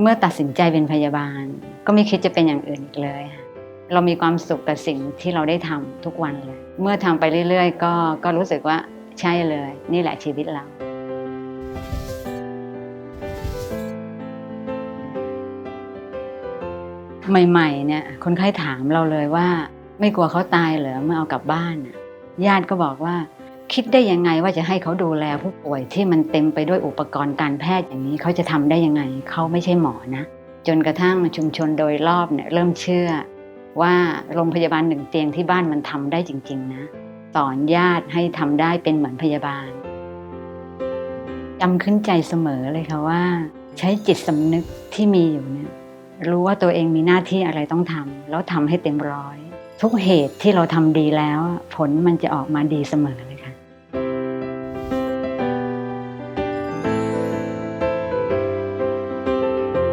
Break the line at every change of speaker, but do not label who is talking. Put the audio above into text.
เมื่อตัดสินใจเป็นพยาบาล ก็ไม่คิดจะเป็นอย่างอื่นอีกเลยค่ะเรามีความสุขกับสิ่งที่เราได้ทำทุกวันเลย เมื่อทำไปเรื่อยๆ ก็ก็รู้สึกว่าใช่เลย นี่แหละชีวิตเราใหม่ๆเนี่ยคนไข้ถามเราเลยว่า ไม่กลัวเขาตายเหรอเมื่อเอากลับบ้านญาติก็บอกว่า คิดได้ยังไงว่าจะให้เขาดูแลผู้ป่วยที่มันเต็มไปด้วยอุปกรณ์การแพทย์อย่างนี้เขาจะทำได้ยังไงเขาไม่ใช่หมอนะ จนกระทั่งชุมชนโดยรอบเนี่ยเริ่มเชื่อ ว่าโรงพยาบาลหนึ่งเตียงที่บ้านมันทำได้จริง ๆ นะ สอนญาติให้ทำได้เป็นเหมือนพยาบาลจำขึ้นใจเสมอเลยค่ะว่า ใช้จิตสำนึกที่มีอยู่เนี่ยรู้ว่าตัวเองมีหน้าที่อะไรต้องทำแล้วทำให้เต็มร้อย ทุกเหตุที่เราทำดีแล้ว ผลมันจะออกมาดีเสมอเลย